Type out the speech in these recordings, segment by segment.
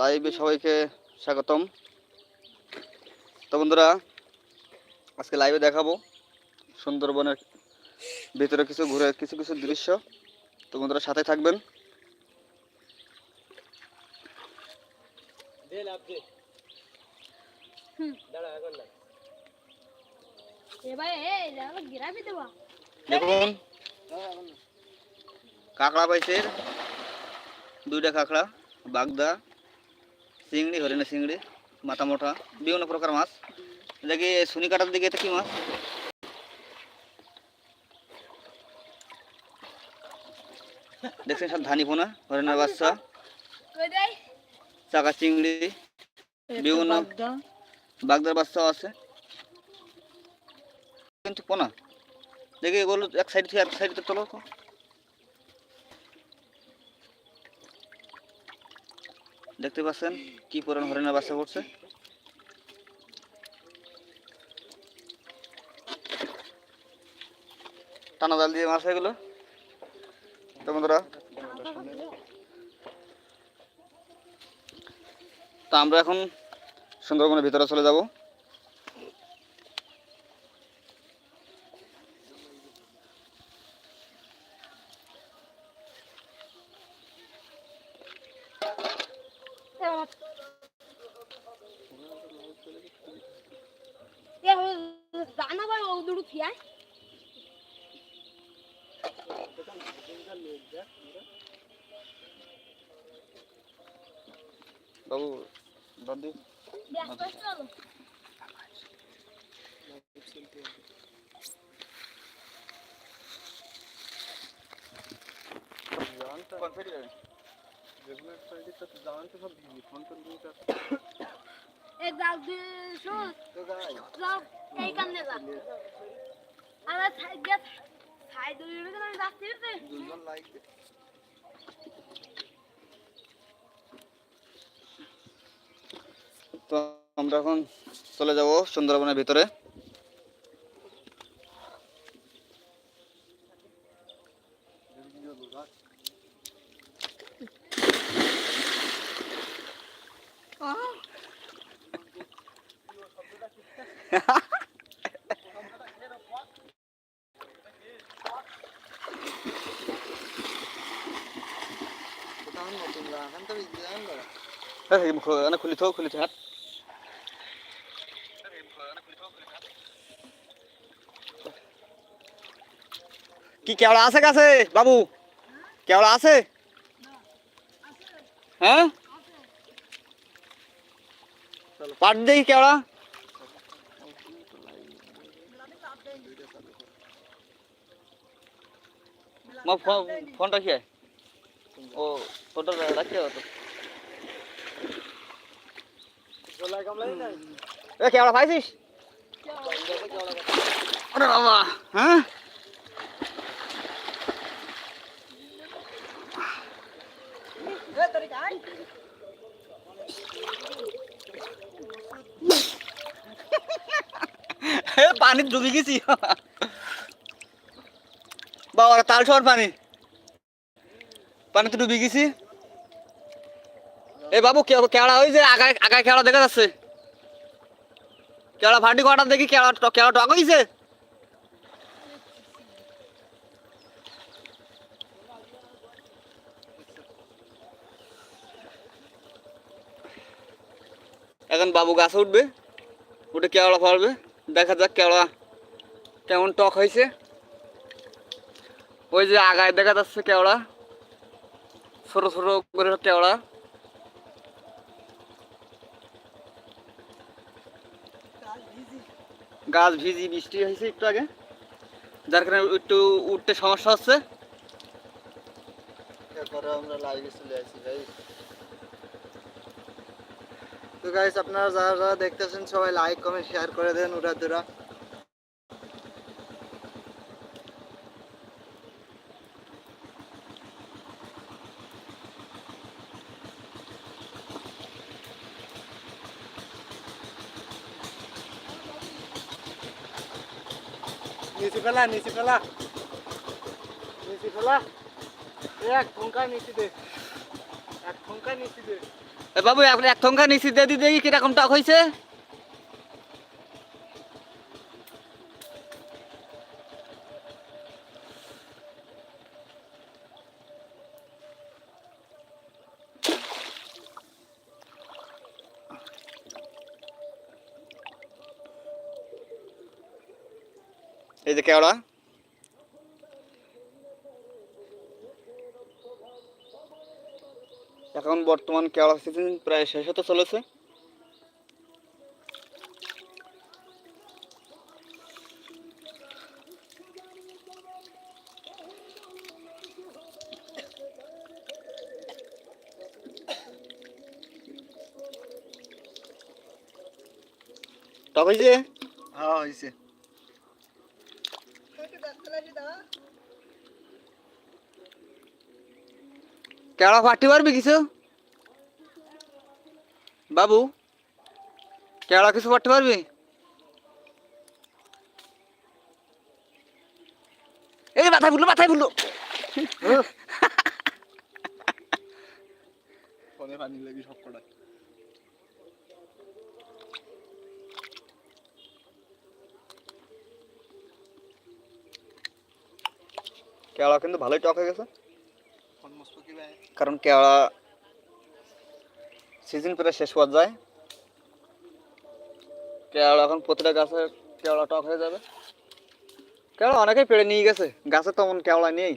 লাইভে সবাইকে স্বাগতম। তো বন্ধুরা আজকে লাইভে দেখাবো সুন্দরবনের ভিতরে কিছু ঘুরে কিছু কিছু দৃশ্য। তো বন্ধুরা সাথে থাকবেন। দেখুন কাঁকড়া পাইছে দুইটা কাঁকড়া বাগদা। চিংড়ি হরিণা চিংড়ি, মাথা মোটা, বিভিন্ন প্রকার মাছ। দেখি শুনি কাটার দিকে এটা কি মাছ? দেখছেন সব ধানি পোনা হরিণের বাচ্চা। চাকা চিংড়ি, বিভিন্ন বাগদার বাচ্চাও আছে। কিন্তু পোনা, দেখি এগুলো এক সাইড থেকে এক সাইডে তোলো দেখতে পাচ্ছেন কি পরিমাণ হরিণা বাসা করছে টানা জাল দিয়ে মাছ এগুলো। তো বন্ধুরা, তা আমরা এখন সুন্দরবনের ভিতরে চলে যাব। জানা ভাই ও দুড়ু থিয়া বাবু দাদি দিয়ে এই আমার সাইড দিয়ে আমি যাচ্ছি রে তো আমরা এখন চলে যাব সুন্দরবনের ভিতরে। খুলি থো খুলি থো হাত কি কেওড়া আছে কাছে বাবু কেওড়া আছে হ্যাঁ পাট দেখি কেওড়া মা ফোন ফোন রাখিয়ে ও ফোনটা রাখিয়ে তো এ কেওড়া হ্যাঁ? ডুবে গেছি। বাবা তাল শহর পানি। পানিতে ডুবে গেছি। এ বাবু, কে- কেওড়া ওই যে আগায় আগায় কেওড়া দেখা যাচ্ছে। কেওড়া ফাটি কটা দেখি, কেওড়া ট- কেওড়া টক হয়েছে এখন বাবু গাছে উঠবে, উঠে কেওড়া ফলবে, দেখা যাক কেওড়া কেমন টক হয়েছে ওই যে আগায় দেখা যাচ্ছে কেওড়া, ছোট ছোট করে কেওড়া। গাছ ভিজি, বৃষ্টি হয়েছে একটু আগে। যার কারণে একটু উঠতে সমস্যা হচ্ছে। আমরা চলে আসি তো গাইস আপনারা যারা যারা দেখতেছেন, সবাই লাইক কমেন্ট শেয়ার করে দেন উড়া দুরা। নিচে ফেলা নিচে ফেলা। নিচে ফেলা। এক ঠোঙ্কা নিচে দে। এক ঠোঙ্কা নিচে দে। বাবু, আপনি এক ঠোঙ্কা নিচি দিয়ে দেখি কীরকম টক হয়েছে এই যে কেওড়া। এখন বর্তমান কেওড়া সিজন প্রায় শেষ হতে চলেছে। টক হয়েছে? হ্যাঁ হয়েছে। কেওড়া ফাটি পারবি কিছু? বাবু, কেওড়া কিছু ফাটতে পারবি? এই মাথায় ভুলো মাথায় ভুলো ফোনে পানি লাগি সব কটা। কেওড়া কিন্তু ভালোই টক হয়ে গেছে। কারণ কেওড়া সিজন প্রায় শেষ হওয়া যায়। কেওড়া এখন প্রতিটা গাছে কেওড়া টক হয়ে যাবে। কেওড়া অনেকেই পেড়ে নিয়ে গেছে গাছে তেমন কেওড়া নেই।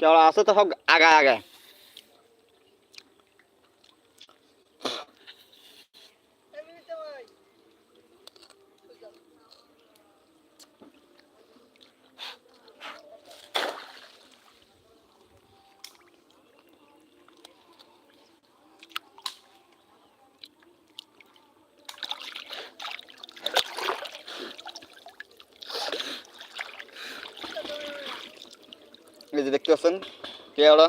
কেওড়া আছে তো সব আগায় আগায়। দেখতে পাচ্ছেন? কেওড়া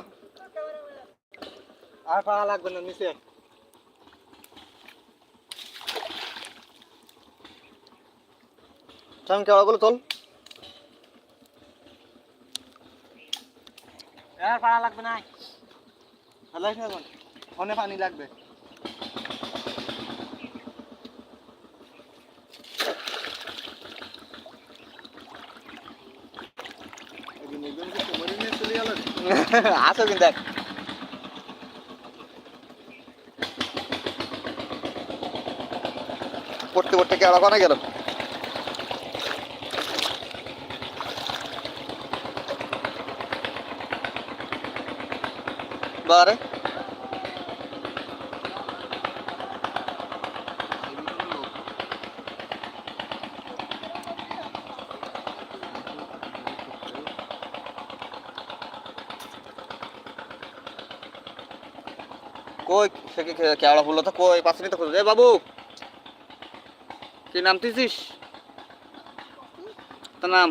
আর পাওয়া লাগবে না নিচে। সামন কেওড়াগুলো তোল। আর পাওয়া লাগবে না। ফোনে পানি লাগবে একদিন একজন কি কোমরে নিয়ে চলে গেল আসো কিন্তু দেখ পড়তে পড়তে কেওড়া কোনে গেল বারে কই? সে কি কেওড়া ফুল তো কই? পাশে তো খুঁজে। এ বাবু! কি নাম তুইছিস? তোর নাম?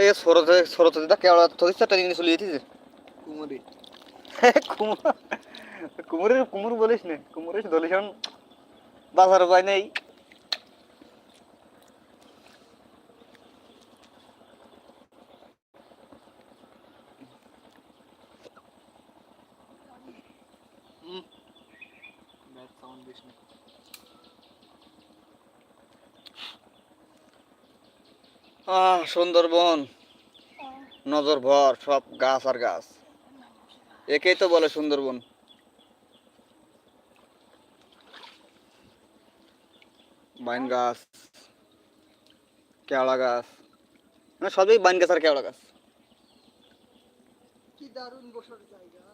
এই সরতে সরতে দিদা কেওড়া থইছে টা নিয়ে চলে যেতিস কুমুরি। কুমুর কুমুরের কুমুর বলিস না। কুমুরের দলিশন বাজার উপায় নেই। সুন্দরবন। নজর ভর সব গাছ আর গাছ। একেই তো বলে সুন্দরবন। বাইন গাছ কেওড়া গাছ মানে সবই বাইন গাছ আর কেওড়া গাছ। দারুণ বসার জায়গা।